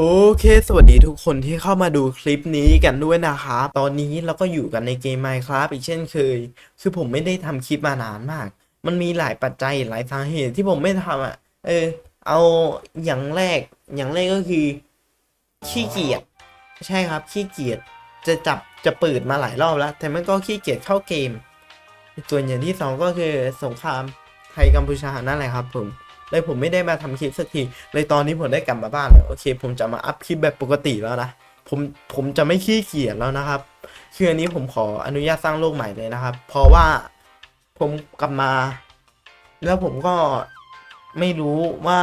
โอเค สวัสดีทุกคนที่เข้ามาดูคลิปนี้กันด้วยนะครับ ตอนนี้เราก็อยู่กันในเกม Minecraft อีกเช่นเคย คือผมไม่ได้ทำคลิปมานานมาก มันมีหลายปัจจัยหลายสาเหตุที่ผมไม่ทำอะ เออ เอาอย่างแรก อย่างแรกก็คือ ขี้เกียจ ใช่ครับ ขี้เกียจ จะจับ จะเปิดมาหลายรอบแล้ว แต่มันก็ขี้เกียจเข้าเกม ส่วนอย่างที่สองก็คือสงครามไทยกัมพูชานั่นแหละครับผม เลยผมไม่ได้มาทำคลิปสักทีเลยตอนนี้ผมได้กลับมาบ้านแล้วโอเค ผมจะมาอัพคลิปแบบปกติแล้วนะผมผมจะไม่ขี้เกียจแล้วนะครับคืออันนี้ผมขออนุญาตสร้างโลกใหม่เลยนะครับ เพราะว่าผมกลับมา แล้วผมก็ไม่รู้ว่า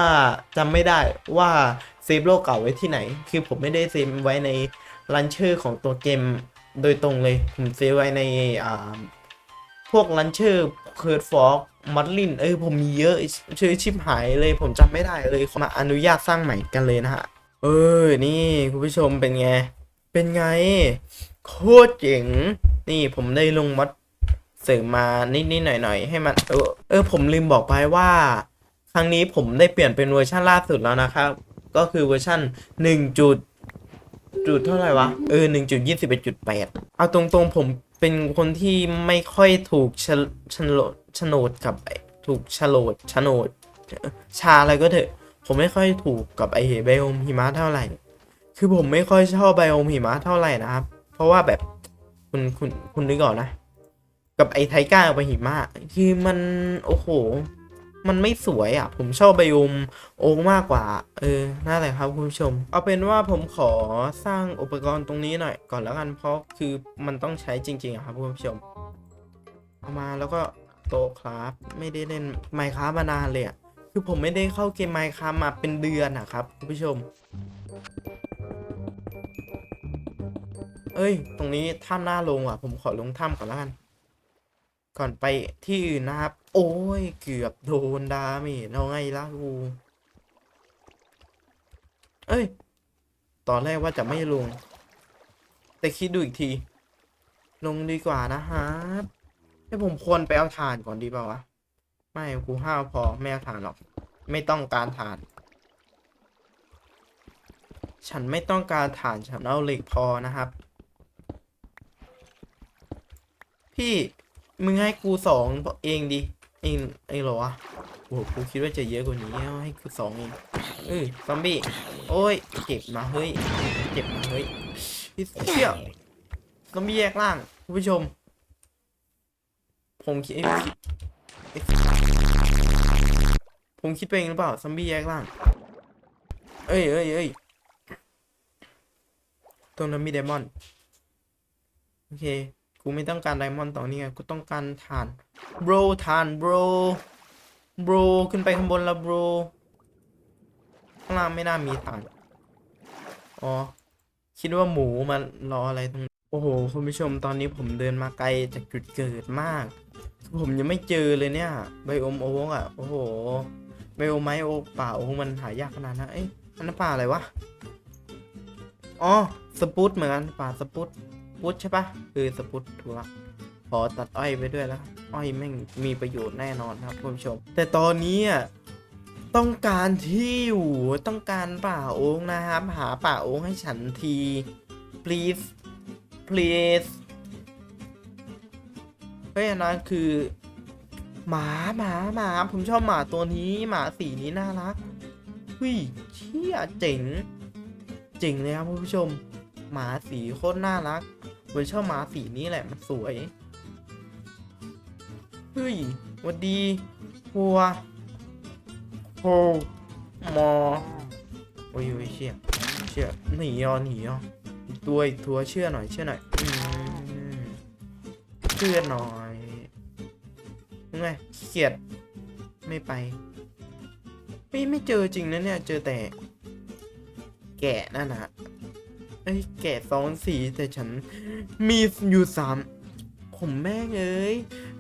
จำไม่ได้ว่าเซฟโลกเก่าไว้ที่ไหน คือผมไม่ได้เซฟไว้ในรันเชอร์ของตัวเกมโดยตรงเลย ผมเซฟไว้ในพวกลันเชอร์เคิร์ดฟอก มัดลินเออผมมีเยอะชื่อชิบหายเลยผมจำไม่ได้เลยมาอนุญาตสร้างใหม่กันเลยนะฮะเออนี่คุณผู้ชมเป็นไง เป็นไง โคตรเจ๋งนี่ผมได้ลงมัดเสริมมานิดๆหน่อยๆให้มันเออเออผมลืมบอกไปว่า ครั้งนี้ผมได้เปลี่ยนเป็นเวอร์ชันล่าสุดแล้วนะครับ ก็คือเวอร์ชัน1จุดจุดเท่าไหร่วะเออหนึ่งจุดยี่สิบเอ็ดจุดแปดเอาตรงๆผม เป็นคนที่ไม่ค่อยถูกชชนโนดชนโดกับไอถูกชโลดชะโนดชาอะไรก็เถอะ ผมไม่ค่อยถูกกับไอไบโอมหิมะเท่าไหร่ คือผมไม่ค่อยชอบไบโอมหิมะเท่าไหร่นะครับ เพราะว่าแบบคุณคุณคุณนึกออนนะ กับไอไทก้ากับหิมะ คือมันโอ้โห มันไม่สวยอะ ผมชอบไบโอมโอ้มากกว่า เออนั่นแหละครับคุณผู้ชม เอาเป็นว่าผมขอสร้างอุปกรณ์ตรงนี้หน่อยก่อนแล้วกันเพราะคือมันต้องใช้จริงๆอะครับคุณผู้ชม เอามาแล้วก็โตครับไม่ได้เล่นไมค์ครับมานานเลยอะคือผมไม่ได้เข้าเกมไมค์ครับมาเป็นเดือนอะครับคุณผู้ชม เอ้ย ตรงนี้ถ้ำหน้าลงอะ ผมขอลงถ้ำก่อนแล้วกัน ก่อนไปที่อื่นนะครับ โอ้ย เกือบโดนดาเมจเอาไงล่ะกูเอ้ย ตอนแรกว่าจะไม่ลง แต่คิดดูอีกที ลงดีกว่านะฮะให้ผมควรไปเอาถ่านก่อนดีเปล่าวะ ไม่กูห้าวพอไม่เอาถ่านหรอก ไม่ต้องการถ่าน ฉันไม่ต้องการถ่านฉันเอาเหล็กพอนะครับ พี่มึงให้กูสองเองดิ เองเองเหรอวะโอ้โหกูคิดว่าจะเยอะกว่านี้ให้กูสองเองเออซอมบี้โอ้ยเจ็บมาเฮ้ยเจ็บมาเฮ้ยพี่เชี่ยซอมบี้แยกล่างคุณผู้ชมผมคิดผมคิดไปเองหรือเปล่าซอมบี้แยกล่าง เอ้ยเอ้ยเอ้ยตรงนั้นมีไดมอน โอเค กูไม่ต้องการไดมอนด์ตอนนี้ไงกูต้องการฐานโบรฐานโบรโบรขึ้นไปข้างบนล้วบรข้างล่างไม่น่ามีฐาน อ๋อ คิดว่าหมูมันรออะไรตรงโอ้โห คุณผู้ชมตอนนี้ผมเดินมาไกลจากจุดเกิดมาก ผมยังไม่เจอเลยเนี่ย ไบโอมโอ๊กอะ โอ้โห ไบโอไม้โอ๊กป่าโอ๊มันหายากขนาดนั้นเอ้ยอันนั้นป่าอะไรวะ อ๋อ สปุตเหมือนกันป่าสปุต ปุตใช่ปะคือสปุตถูกละขอตัดอ้อยไปด้วยแล้วอ้อยแม่งมีประโยชน์แน่นอนครับคุณผู้ชม แต่ตอนนี้อะต้องการที่อยู่ต้องการป่าโอ๊กนะครับ หาป่าโอ๊กให้ฉันที please please เฮ้ยอันนั้นคือ หมาหมาหมาผมชอบหมาตัวนี้ หมาสีนี้น่ารักเฮ้ยเชี่ยเจ๋งเจ๋งเลยครับคุณผู้ชม หมาสีโคตรน่ารัก ผมชอบหมาสีนี้แหละมันสวย เฮ้ยวัดดีวัวโฮมอโอ้ยโอ้ยเชี่ยเชี่ยหนีอะหนีอะตัวอีกตัวเชื่อหน่อยเชื่อหน่อยอืเชื่อหน่อยยังไงขี้เกียจไม่ไป ไม่ไม่เจอจริงนะเนี่ย เจอแต่ แกะนั่นนะ เอ้แกะสองสีแต่ฉันมีอยู่สามผมแม่งเอ้ย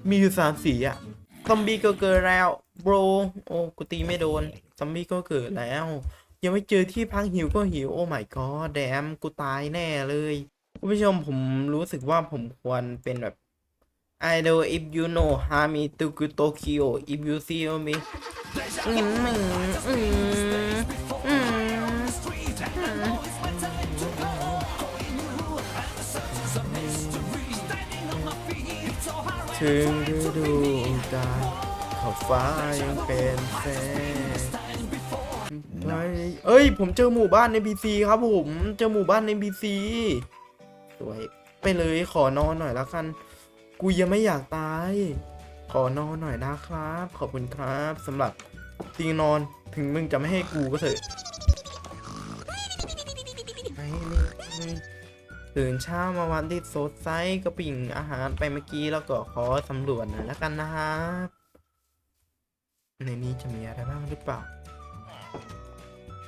มีอยู่สามสีอะซอมบี้ก็เกิดแล้วโบรโอ้กูตีไม่โดนซอมบี้ก็เกิดแล้ว ยังไม่เจอที่พักหิวก็หิวโอ้ my god แดมกูตายแน่เลยคุณผู้ชมผมรู้สึกว่าผมควรเป็นแบบ I know if you know Hami to Tokyo if you see me อืมอืมอืมอืม ถึงฤดูกาลขอบฟ้ายังเป็นแสงไปเอ้ย ผมเจอหมู่บ้านในบีซีครับผมเจอหมู่บ้านในบีซีสวยไปเลยขอนอนหน่อยแล้วกัน กูยังไม่อยากตาย ขอนอนหน่อยนะครับ ขอบคุณครับสำหรับตีนอนถึงมึงจะไม่ให้กูก็เถอะไม่ไม่ไม่ ตื่นเช้ามาวันที่สดใสก็ปิ่งอาหารไปเมื่อกี้แล้วก็ขอสำรวจหน่อยแล้วกันนะครับในนี้จะมีอะไรบ้างหรือเปล่า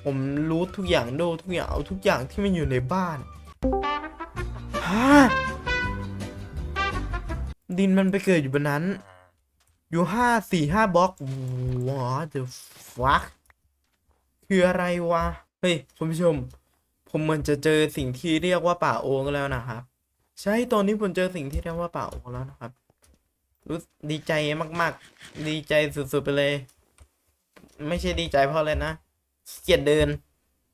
ผมรู้ทุกอย่างดูทุกอย่างเอาทุกอย่างที่มันอยู่ในบ้านฮะดินมันไปเกิดอยู่บนนั้น อยู่ห้าสี่ห้าบล็อกว้า the fuck คืออะไรวะ เฮ้ย คุณผู้ชม ผมเหมือนจะเจอสิ่งที่เรียกว่าป่าโองแล้วนะครับ ใช่ตอนนี้ผมเจอสิ่งที่เรียกว่าป่าโองแล้วนะครับรู้ดีใจมาก ๆ ดีใจสุด ๆ ไปเลย ไม่ใช่ดีใจเพราะอะไรนะขี้เกียจเดิน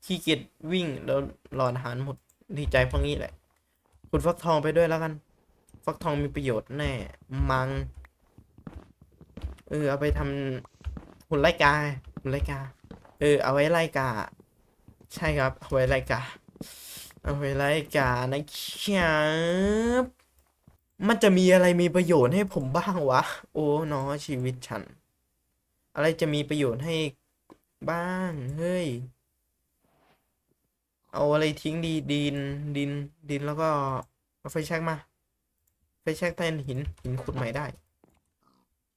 ขี้เกียจวิ่งแล้วรออาหารหมดดีใจเพราะงี้แหละขุดฟักทองไปด้วยแล้วกัน ฟักทองมีประโยชน์แน่ มัง เออเอาไปทำหุ่นไล่กาหุ่นไล่กา เออ เอาไว้ไล่กา ใช่ครับเอาไว้ไล่กาเอาไว้ไล่กานะครับมันจะมีอะไรมีประโยชน์ให้ผมบ้างวะ โอ้เนาะชีวิตฉัน อะไรจะมีประโยชน์ให้บ้างเฮ้ยเอาอะไรทิ้งดีดินดินดินแล้วก็เอาไฟแช็กมาไฟแช็กแทนหินหินขุดใหม่ได้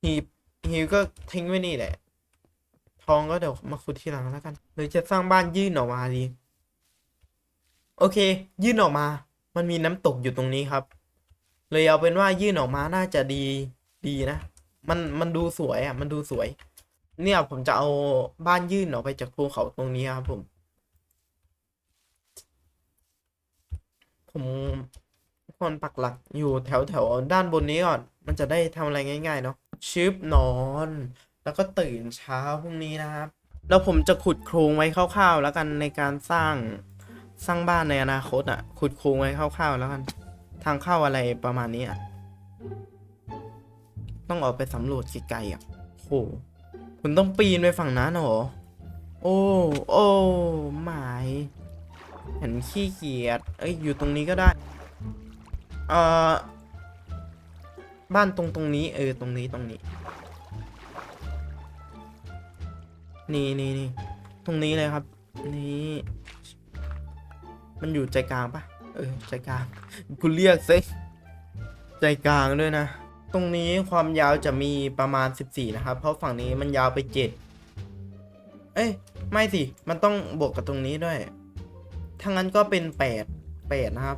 หีบหีบก็ทิ้งไว้นี่แหละ ทองก็เดี๋ยวมาขุดทีหลังแล้วกันหรือจะสร้างบ้านยื่นออกมาดี โอเค ยื่นออกมา มันมีน้ำตกอยู่ตรงนี้ครับ เลยเอาเป็นว่ายื่นออกมาน่าจะดีดีนะ มันมันดูสวยอะ มันดูสวย เนี่ยผมจะเอาบ้านยื่นออกไปจากภูเขาตรงนี้ครับผม ผมคนปักหลักอยู่แถวแถวด้านบนนี้ก่อน มันจะได้ทำอะไรง่าย ๆ เนาะชิปนอน แล้วก็ตื่นเช้าพรุ่งนี้นะครับ แล้วผมจะขุดโครงไว้คร่าวๆแล้วกันในการสร้างสร้างบ้านในอนาคตอะ ขุดโครงไว้คร่าวๆแล้วกัน ทางเข้าอะไรประมาณนี้อะ ต้องออกไปสำรวจไกลๆอะโหคุณต้องปีนไปฝั่งนั้นเหรอ โอ้ โอ้หมายเห็นขี้เกียจ เอ้ย อยู่ตรงนี้ก็ได้ เอ่อ บ้านตรงตรงนี้ เออ ตรงนี้ตรงนี้ นี่นี่นี่ตรงนี้เลยครับ นี่ มันอยู่ใจกลางปะเออใจกลางคุณเรียกซิใจกลางด้วยนะ ตรงนี้ความยาวจะมีประมาณ 14 นะครับ เพราะฝั่งนี้มันยาวไป 7 เอ้ย ไม่สิ มันต้องบวกกับตรงนี้ด้วยถ้างั้นก็เป็น 8 8 นะครับ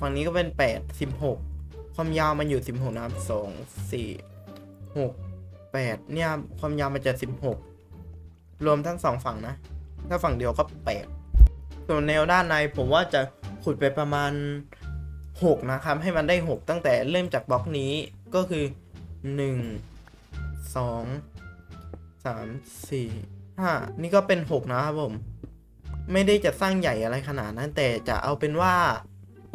ฝั่งนี้ก็เป็น 8 16 ความยาวมันอยู่ 16 นะครับ 2 4 6 8 เนี่ย ความยาวมันจะ 16 รวมทั้งสองฝั่งนะ ถ้าฝั่งเดียวก็8ส่วนแนวด้านในผมว่าจะขุดไปประมาณ 6 นะครับ ให้มันได้ 6 ตั้งแต่เริ่มจากบล็อกนี้ก็คือ 1 2 3 4 5 นี่ก็เป็น 6 นะครับผม ไม่ได้จะสร้างใหญ่อะไรขนาดนั้น แต่จะเอาเป็นว่า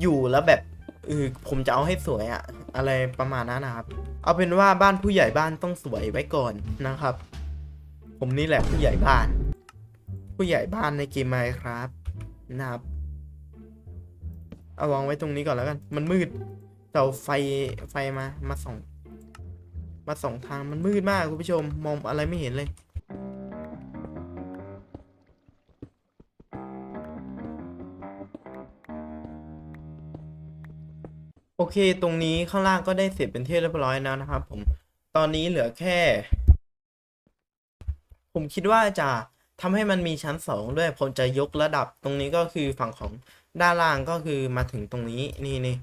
อยู่แล้วแบบเออผมจะเอาให้สวยอะอะไรประมาณนั้นนะครับ เอาเป็นว่าบ้านผู้ใหญ่บ้านต้องสวยไว้ก่อนนะครับ ผมนี่แหละผู้ใหญ่บ้าน ผู้ใหญ่บ้านในเกมไมครับนะครับเอาวางไว้ตรงนี้ก่อนแล้วกัน มันมืดเอาไฟไฟมามาส่อง มาส่องทางมันมืดมากคุณผู้ชมมองอะไรไม่เห็นเลยโอเค ตรงนี้ข้างล่างก็ได้เสร็จเป็นที่เรียบร้อยแล้วนะครับผม ตอนนี้เหลือแค่ ผมคิดว่าจะทำให้มันมีชั้นสองด้วย ผมจะยกระดับตรงนี้ก็คือฝั่งของด้านล่างก็คือมาถึงตรงนี้นี่นี่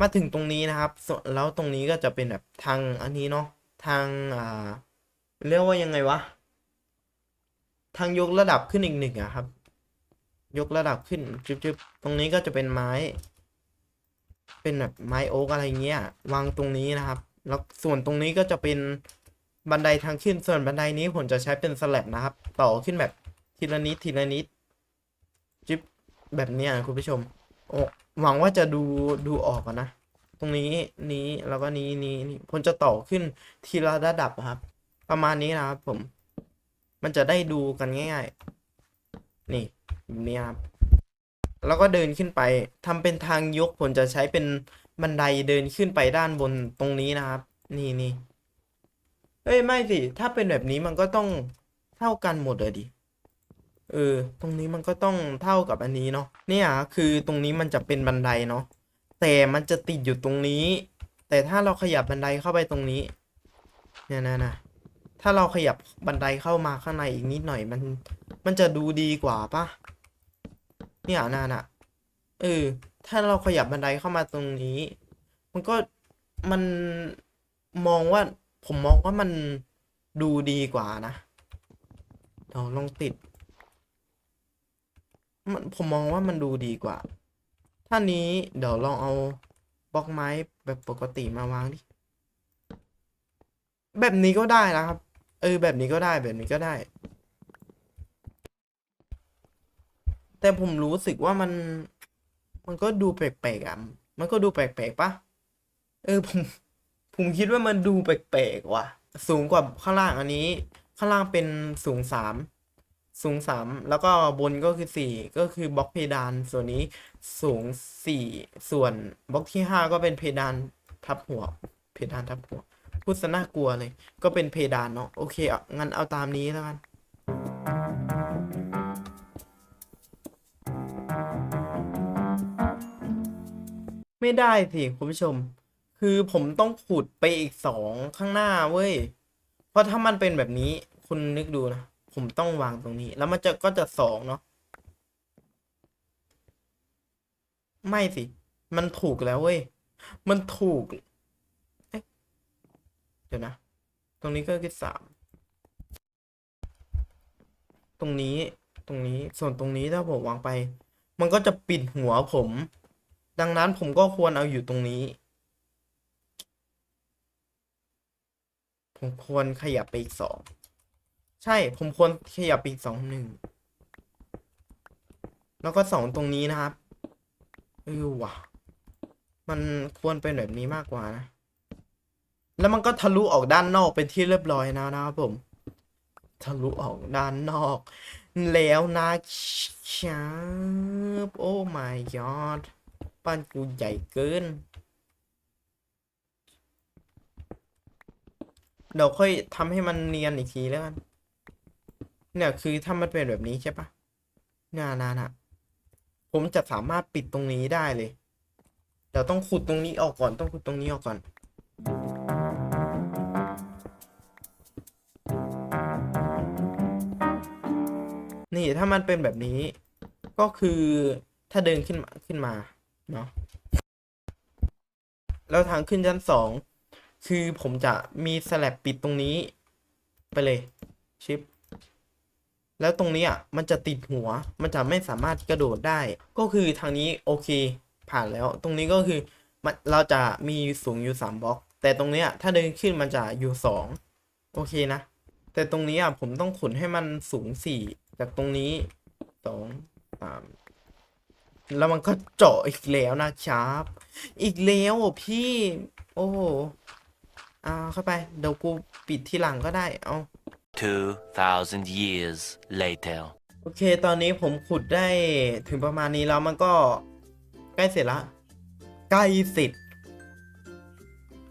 มาถึงตรงนี้นะครับ แล้วตรงนี้ก็จะเป็นแบบทางอันนี้เนาะทางอ่าเรียกว่ายังไงวะ ทางยกระดับขึ้นอีกหนึ่งอะครับ ยกระดับขึ้นจึ๊บๆตรงนี้ก็จะเป็นไม้ เป็นแบบไม้โอ๊กอะไรเงี้ยวางตรงนี้นะครับ แล้วส่วนตรงนี้ก็จะเป็น บันไดทางขึ้นส่วนบันไดนี้ผมจะใช้เป็นสแลบนะครับ ต่อขึ้นแบบทีละนิดทีละนิดจิ๊บแบบเนี้ยคุณผู้ชมโอ้หวังว่าจะดูดูออกนะ ตรงนี้นี้แล้วก็นี้นี้นี้ผมจะต่อขึ้นทีละระดับครับ ประมาณนี้นะครับผม มันจะได้ดูกันง่ายๆ นี่แบบนี้ครับแล้วก็เดินขึ้นไปทำเป็นทางยกผมจะใช้เป็นบันไดเดินขึ้นไปด้านบนตรงนี้นะครับ นี่นี่ เอ้ยไม่สิ ถ้าเป็นแบบนี้มันก็ต้องเท่ากันหมดเลยดิ เออ ตรงนี้มันก็ต้องเท่ากับอันนี้เนาะ เนี่ยคือตรงนี้มันจะเป็นบันไดเนาะ แต่มันจะติดอยู่ตรงนี้ แต่ถ้าเราขยับบันไดเข้าไปตรงนี้ เนี่ยนะนะถ้าเราขยับบันไดเข้ามาข้างในอีกนิดหน่อยมัน มันจะดูดีกว่าปะเนี่ยน่ะนะเออ ถ้าเราขยับบันไดเข้ามาตรงนี้ มันก็มันมองว่า ผมมองว่ามันดูดีกว่านะเดี๋ยวลองติด มันผมมองว่ามันดูดีกว่าถ้านี้เดี๋ยวลองเอาบล็อกไม้แบบปกติมาวางดิ แบบนี้ก็ได้นะครับ เออแบบนี้ก็ได้แบบนี้ก็ได้ แต่ผมรู้สึกว่ามัน มันก็ดูแปลกๆอะ มันก็ดูแปลกๆปะเออผม ผมคิดว่ามันดูแปลกๆว่ะ สูงกว่าข้างล่างอันนี้ ข้างล่างเป็นสูงสามสูงสามแล้วก็บนก็คือสี่ก็คือบล็อกเพดานส่วนนี้สูงสี่ส่วนบล็อกที่ห้าก็เป็นเพดานทับหัว เพดานทับหัวพูดซะน่ากลัวเลย ก็เป็นเพดานเนาะโอเคอะงั้นเอาตามนี้แล้วกันไม่ได้สิคุณผู้ชม คือผมต้องขุดไปอีกสองข้างหน้าเว้ย เพราะถ้ามันเป็นแบบนี้คุณนึกดูนะ ผมต้องวางตรงนี้ แล้วมันจะก็จะสองเนาะไม่สิ มันถูกแล้วเว้ย มันถูก เอ๊ะ เดี๋ยวนะ ตรงนี้ก็คือสาม ตรงนี้ ตรงนี้ ส่วนตรงนี้ถ้าผมวางไป มันก็จะปิดหัวผม ดังนั้นผมก็ควรเอาอยู่ตรงนี้ ผมควรขยับไปอีกสองใช่ ผมควรขยับไปอีกสองหนึ่งแล้วก็สองตรงนี้นะครับเออว่ะ มันควรเป็นแบบนี้มากกว่านะ แล้วมันก็ทะลุออกด้านนอกเป็นที่เรียบร้อยนะนะครับผม ทะลุออกด้านนอก แล้วนะครับโอ้ my god บ้านกูใหญ่เกิน เดี๋ยวค่อยทำให้มันเนียนอีกทีแล้วกันเนี่ยคือถ้ามันเป็นแบบนี้ใช่ปะนานานะผมจะสามารถปิดตรงนี้ได้เลย เดี๋ยวต้องขุดตรงนี้ออกก่อน ต้องขุดตรงนี้ออกก่อน นี่ถ้ามันเป็นแบบนี้ ก็คือถ้าเดินขึ้นมาขึ้นมาเนาะ แล้วทางขึ้นชั้นสอง คือผมจะมีสลับปิดตรงนี้ ไปเลยชิป แล้วตรงนี้อะมันจะติดหัว มันจะไม่สามารถกระโดดได้ ก็คือทางนี้โอเค ผ่านแล้ว ตรงนี้ก็คือมันเราจะมีสูงอยู่สามบล็อก แต่ตรงเนี้ยถ้าเดินขึ้นมันจะอยู่สองโอเคนะ แต่ตรงนี้อะผมต้องขุนให้มันสูงสี่จากตรงนี้สองสามแล้วมันก็เจาะอีกแล้วนะครับ อีกแล้วพี่ โอ้โห อ่าเข้าไป เดี๋ยวกูปิดทีหลังก็ได้ เอา 2,000 years later. โอเค ตอนนี้ผมขุดได้ถึงประมาณนี้แล้วมันก็ใกล้เสร็จละ ใกล้เสร็จ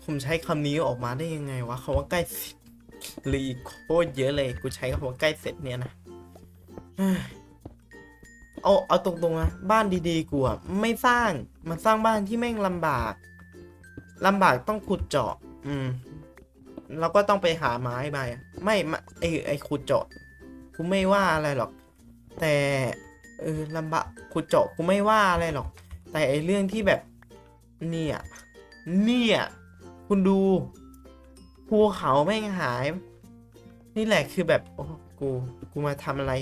ผมใช้คำนี้ออกมาได้ยังไงวะคำว่าใกล้เสร็จรีโคตรเยอะเลย กูใช้คำว่าใกล้เสร็จเนี่ยนะเฮ้ยเอาเอาตรงๆนะบ้านดีๆกูอะไม่สร้าง มันสร้างบ้านที่แม่งลำบากลำบากต้องขุดเจาะ อืม เราก็ต้องไปหาไม้ไปไม่ไอไอขุดเจาะกูไม่ว่าอะไรหรอก แต่เออลำบากขุดเจาะกูไม่ว่าอะไรหรอก แต่ไอเรื่องที่แบบ เนี่ย เนี่ย คุณดูภูเขาแม่งหาย นี่แหละคือแบบโอ้กูกูมาทำอะไร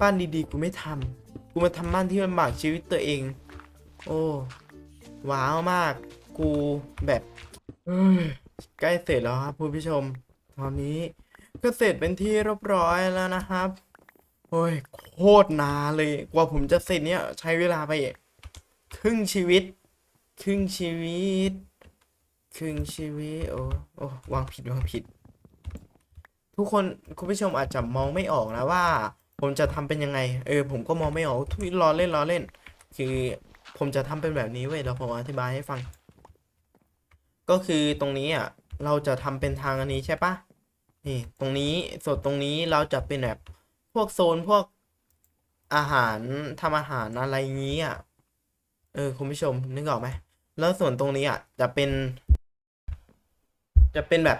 บ้านดีๆ กูไม่ทำกูมาทำบ้านที่ลำบากชีวิตตัวเอง โอ้ว้าวมาก กูแบบ ใกล้เสร็จแล้วครับผู้ชม ตอนนี้ก็เสร็จเป็นที่เรียบร้อยแล้วนะครับโอ้ยโคตรนานเลย กว่าผมจะเสร็จเนี่ยใช้เวลาไปครึ่งชีวิต ครึ่งชีวิต ครึ่งชีวิต โอ้โอ้วางผิดวางผิด ทุกคนคุณผู้ชมอาจจะมองไม่ออกนะว่า ผมจะทำเป็นยังไง เออ ผมก็มองไม่ออกทุยล้อเล่นล้อเล่น คือผมจะทำเป็นแบบนี้เว้ยเดี๋ยวผมอธิบายให้ฟัง ก็คือตรงนี้อะเราจะทำเป็นทางอันนี้ใช่ปะนี่ตรงนี้ส่วนตรงนี้เราจะเป็นแบบพวกโซนพวกอาหารทำอาหารอะไรงี้อะเออคุณผู้ชมนึกออกไหมแล้วส่วนตรงนี้อะจะเป็น จะเป็นแบบ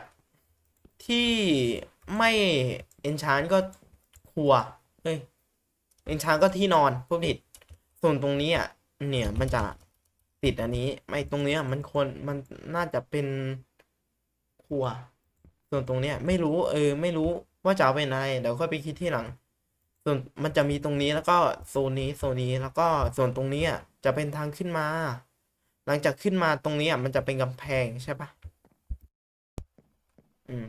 ที่ไม่เอนชานก็ครัวเฮ้ยเอนชานก็ที่นอนพูดผิดส่วนตรงนี้อะเนี่ยมันจะ ติดอันนี้ ไม่ตรงเนี้ย มันควรมันน่าจะเป็นครัว ส่วนตรงเนี้ย ไม่รู้ เออ ไม่รู้ว่าจะเอาเป็นอะไรเดี๋ยวค่อยไปคิดที่หลัง ส่วนมันจะมีตรงนี้แล้วก็โซนนี้โซนนี้แล้วก็ส่วนตรงนี้อะจะเป็นทางขึ้นมา หลังจากขึ้นมาตรงนี้อะมันจะเป็นกำแพงใช่ปะอืม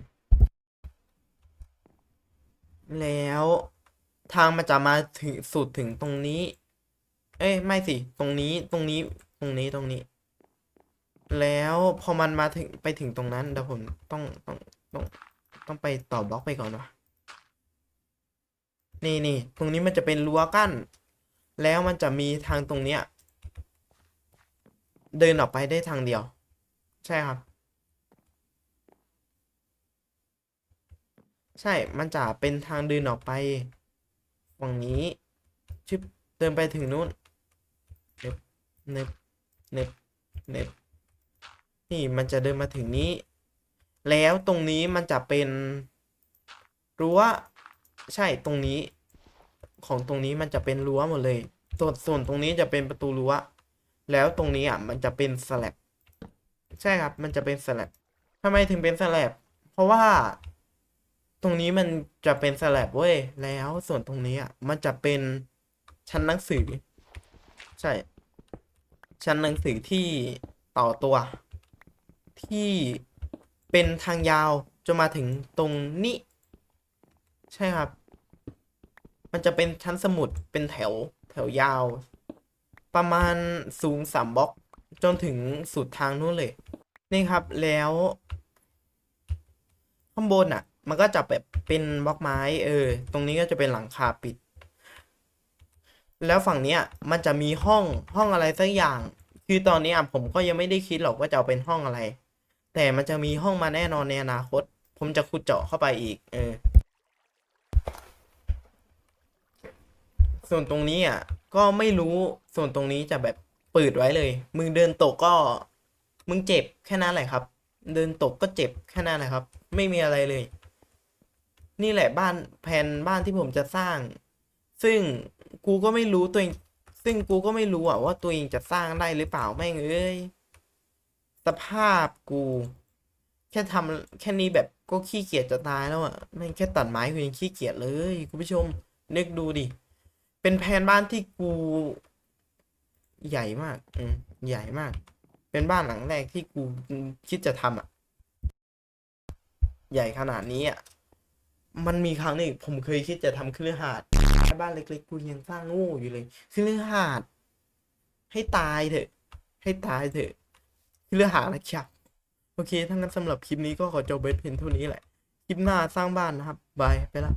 แล้วทางมันจะมาถึงสุดถึงตรงนี้ เอ้ยไม่สิ ตรงนี้ตรงนี้ ตรงนี้ตรงนี้ แล้วพอมันมาถึงไปถึงตรงนั้นเดี๋ยวผมต้องต้องต้องต้องไปต่อบล็อกไปก่อนวะนี่นี่ตรงนี้มันจะเป็นรั้วกั้น แล้วมันจะมีทางตรงเนี้ย เดินออกไปได้ทางเดียว ใช่ครับ ใช่มันจะเป็นทางเดินออกไปฝั่งนี้ชึบเดินไปถึงนู้นเน็บ เน็บเน็บนี่มันจะเดินมาถึงนี้ แล้วตรงนี้มันจะเป็นรั้วใช่ตรงนี้ ของตรงนี้มันจะเป็นรั้วหมดเลย ส่วนส่วนตรงนี้จะเป็นประตูรั้ว แล้วตรงนี้อะมันจะเป็นสแลบใช่ครับ มันจะเป็นสแลบทำไมถึงเป็นสแลบเพราะว่าตรงนี้มันจะเป็นสแลบเว้ย แล้วส่วนตรงนี้อะมันจะเป็นชั้นหนังสือ ใช่ ชั้นหนังสือที่ต่อตัว ที่เป็นทางยาวจนมาถึงตรงนี้ ใช่ครับ มันจะเป็นชั้นสมุดเป็นแถวแถวยาว ประมาณสูงสามบล็อก จนถึงสุดทางนู้นเลย นี่ครับแล้ว ข้างบนอะ มันก็จะแบบเป็นบล็อกไม้ เออ ตรงนี้ก็จะเป็นหลังคาปิด แล้วฝั่งเนี้ยมันจะมีห้องห้องอะไรสักอย่าง คือตอนนี้ผมก็ยังไม่ได้คิดหรอกว่าจะเอาเป็นห้องอะไร แต่มันจะมีห้องมาแน่นอนในอนาคต ผมจะขุดเจาะเข้าไปอีก เออ ส่วนตรงนี้อะ ก็ไม่รู้ส่วนตรงนี้จะแบบเปิดไว้เลย มึงเดินตกก็ มึงเจ็บแค่นั้นแหละครับ เดินตกก็เจ็บแค่นั้นแหละครับ ไม่มีอะไรเลย นี่แหละบ้านแผนบ้านที่ผมจะสร้าง ซึ่ง กูก็ไม่รู้ตัวเอง ซึ่งกูก็ไม่รู้อะว่าตัวเองจะสร้างได้หรือเปล่าแม่งเอ้ยสภาพกู แค่ทำแค่นี้แบบก็ขี้เกียจจะตายแล้วอะแม่งแค่ตัดไม้กูยังขี้เกียจเลยคุณผู้ชมนึกดูดิเป็นแผนบ้านที่กู ใหญ่มากอืมใหญ่มาก เป็นบ้านหลังแรกที่กูคิดจะทำอะ ใหญ่ขนาดนี้อะมันมีครั้งหนึ่งผมเคยคิดจะทำคฤหาสน์แค่ บ้านเล็กๆกูยังสร้างโง่อยู่เลยคฤหาด ให้ตายเถอะ ให้ตายเถอะคฤหาสน์นะครับโอเคถ้างั้นสำหรับคลิปนี้ก็ขอจบไว้เพียงเท่านี้แหละ คลิปหน้าสร้างบ้านนะครับบายไปละ